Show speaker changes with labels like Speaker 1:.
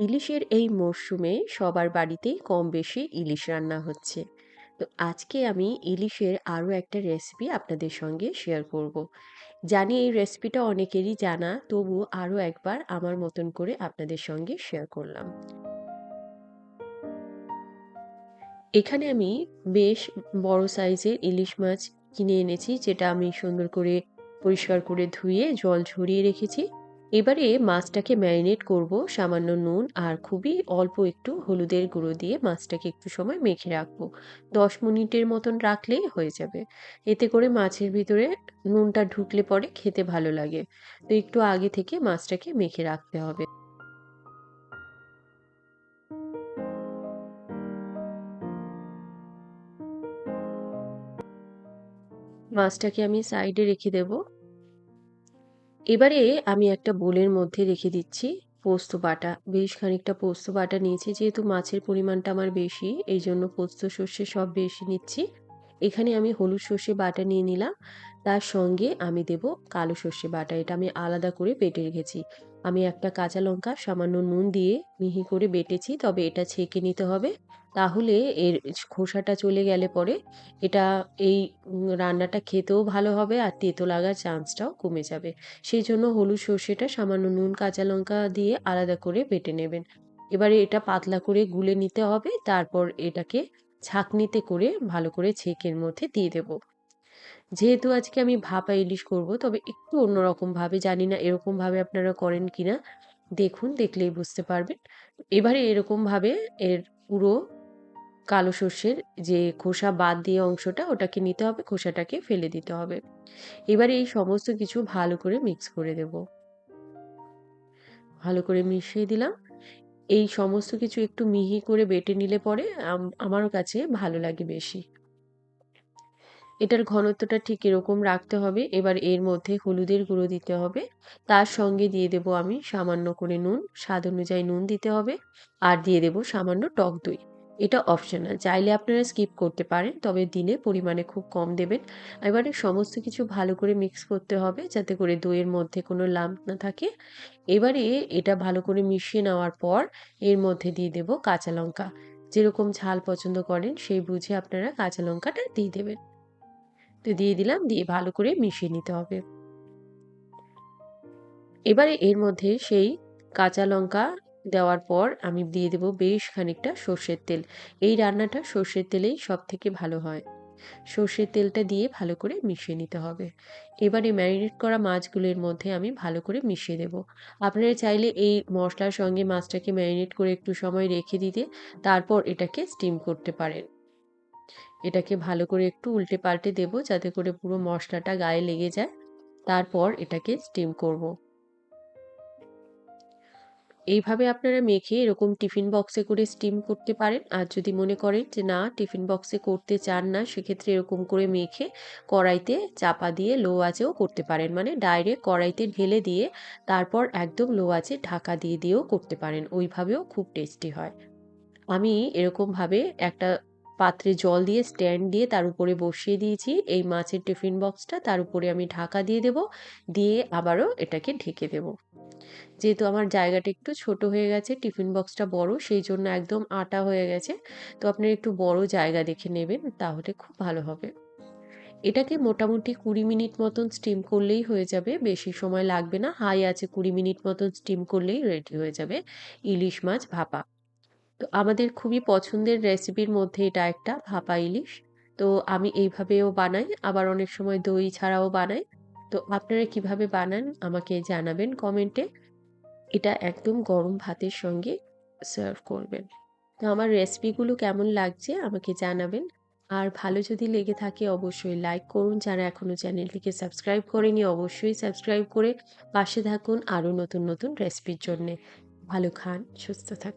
Speaker 1: ইলিশের এই মরশুমে সবার বাড়িতেই কম বেশি ইলিশ রান্না হচ্ছে। তো আজকে আমি ইলিশের আরও একটা রেসিপি আপনাদের সঙ্গে শেয়ার করব। জানি এই রেসিপিটা অনেকেরই জানা, তবু আরও একবার আমার মতন করে আপনাদের সঙ্গে শেয়ার করলাম। এখানে আমি বেশ বড় সাইজের ইলিশ মাছ কিনে এনেছি, যেটা আমি সুন্দর করে পরিষ্কার করে ধুয়ে জল ঝরিয়ে রেখেছি। এবারে মাছটাকে ম্যারিনেট করব, সামান্য নুন আর খুবই অল্প একটু হলুদের গুঁড়ো দিয়ে মাছটাকে একটু সময় মেখে রাখব। দশ মিনিটের মতন রাখলেই হয়ে যাবে। এতে করে মাছের ভিতরে নুনটা ঢুকলে পরে খেতে ভালো লাগে। তো একটু আগে থেকে মাছটাকে মেখে রাখতে হবে। মাছটাকে আমি সাইডে রেখে দেব। এবারে আমি একটা বোলের মধ্যে রেখে দিচ্ছি পোস্ত বাটা। বেশ খানিকটা পোস্ত বাটা নিয়েছি, যেহেতু মাছের পরিমাণটা আমার বেশি এই জন্য পোস্ত সর্ষে সব বেশি নিচ্ছি। এখানে আমি হলুদ সর্ষে বাটা নিয়ে নিলাম। তার সঙ্গে আমি দেব কালো সর্ষে বাটা। এটা আমি আলাদা করে বেটে রেখেছি। আমি একটা কাঁচা লঙ্কা, সামান্য নুন দিয়ে মিহি করে বেটেছি, তবে এটা ছেঁকে নিতে হবে। তাহলে এর খোসাটা চলে গেলে পরে এটা এই রান্নাটা খেতেও ভালো হবে আর তেতো লাগার চান্সটাও কমে যাবে। সেই জন্য হলুদ সর্ষেটা, সামান্য নুন, কাঁচা লঙ্কা দিয়ে আলাদা করে বেটে নেবেন। এবারে এটা পাতলা করে গুলে নিতে হবে। তারপর এটাকে ছাঁকনিতে করে ভালো করে ছেঁকের মধ্যে দিয়ে দেব। যেহেতু আজকে আমি ভাপা ইলিশ করব, তবে একটু অন্যরকমভাবে জানি না এরকমভাবে আপনারা করেন কি না দেখুন, দেখলেই বুঝতে পারবেন। এবারে এরকমভাবে এর পুরো কালো সর্ষের যে খোসা বাদ দিয়ে অংশটা, ওটাকে নিতে হবে, খোসাটাকে ফেলে দিতে হবে। এবারে এই সমস্ত কিছু ভালো করে মিক্স করে দেব। ভালো করে মিশিয়ে দিলাম। এই সমস্ত কিছু একটু মিহি করে বেটে নিলে পরে আমার কাছে ভালো লাগে বেশি। এটার ঘনত্বটা ঠিক এরকম রাখতে হবে। এবার এর মধ্যে হলুদের গুঁড়ো দিতে হবে। তার সঙ্গে দিয়ে দেব আমি সামান্য করে নুন। স্বাদ অনুযায়ী নুন দিতে হবে। আর দিয়ে দেব সামান্য টক দই। এটা অপশনাল চাইলে আপনারা স্কিপ করতে পারেন, তবে দিনে পরিমাণে খুব কম দেবেন। এবারে সমস্ত কিছু ভালো করে মিক্স করতে হবে, যাতে করে দইয়ের মধ্যে কোনো লাম্প না থাকে। এবারে এটা ভালো করে মিশিয়ে নেওয়ার পর এর মধ্যে দিয়ে দেব কাঁচা লঙ্কা। যেরকম ঝাল পছন্দ করেন, সেই বুঝে আপনারা কাঁচা লঙ্কাটা দিয়ে দেবেন। তো দিয়ে দিলাম, দিয়ে ভালো করে মিশিয়ে নিতে হবে। এবারে এর মধ্যে সেই কাঁচা লঙ্কা দেওয়ার পর আমি দিয়ে দেব বেশ খানিকটা সর্ষের তেল। এই রান্নাটা সর্ষের তেলেই সব থেকে ভালো হয়। সর্ষের তেলটা দিয়ে ভালো করে মিশিয়ে নিতে হবে। এবারে ম্যারিনেট করা মাছগুলোর মধ্যে আমি ভালো করে মিশিয়ে দেব। আপনারা চাইলে এই মশলার সঙ্গে মাছটাকে ম্যারিনেট করে একটু সময় রেখে দিতে, তারপর এটাকে স্টিম করতে পারেন। এটাকে ভালো করে একটু উল্টে পাল্টে দেবো যাতে করে পুরো মশলাটা গায়ে লেগে যায়। তারপর এটাকে স্টিম করব। এইভাবে আপনারা মেখে এরকম টিফিন বক্সে করে স্টিম করতে পারেন। আর যদি মনে করেন যে না, টিফিন বক্সে করতে চান না, সেক্ষেত্রে এরকম করে মেখে কড়াইতে চাপা দিয়ে লো আঁচেও করতে পারেন। মানে ডাইরেক্ট কড়াইতে ঢেলে দিয়ে তারপর একদম লো আঁচে ঢাকা দিয়ে দিয়েও করতে পারেন। ওইভাবেও খুব টেস্টি হয়। আমি এরকমভাবে একটা পাত্রে জল দিয়ে স্ট্যান্ড দিয়ে তার উপরে বসিয়ে দিয়েছি। এই মাছের টিফিন বক্সটা তার উপরে আমি ঢাকা দিয়ে দেব। দিয়ে আবারও এটাকে ঢেকে দেব। যেহেতু আমার জায়গাটা একটু ছোট হয়ে গেছে, টিফিন বক্সটা বড়, সেই জন্য একদম আটা হয়ে গেছে। তো আপনার একটু বড় জায়গা দেখে নেবেন, তাহলে খুব ভালো হবে। এটাকে মোটামুটি কুড়ি মিনিট মতন স্টিম করলেই হয়ে যাবে, বেশি সময় লাগবে না, হাই আছে কুড়ি মিনিট মতন স্টিম করলেই রেডি হয়ে যাবে ইলিশ মাছ ভাপা। তো আমাদের খুবই পছন্দের রেসিপির মধ্যে এটা একটা, ভাপা ইলিশ। তো আমি এইভাবেও বানাই, আবার অনেক সময় দই ছাড়াও বানাই। তো আপনারা কীভাবে বানান আমাকে জানাবেন কমেন্টে। এটা একদম গরম ভাতের সঙ্গে সার্ভ করবেন। তো আমার রেসিপিগুলো কেমন লাগছে আমাকে জানাবেন। আর ভালো যদি লেগে থাকে অবশ্যই লাইক করুন। যারা এখনও চ্যানেলটিকে সাবস্ক্রাইব করেনি অবশ্যই সাবস্ক্রাইব করে পাশে থাকুন আরও নতুন নতুন রেসিপির জন্যে। ভালো খান, সুস্থ থাকুন।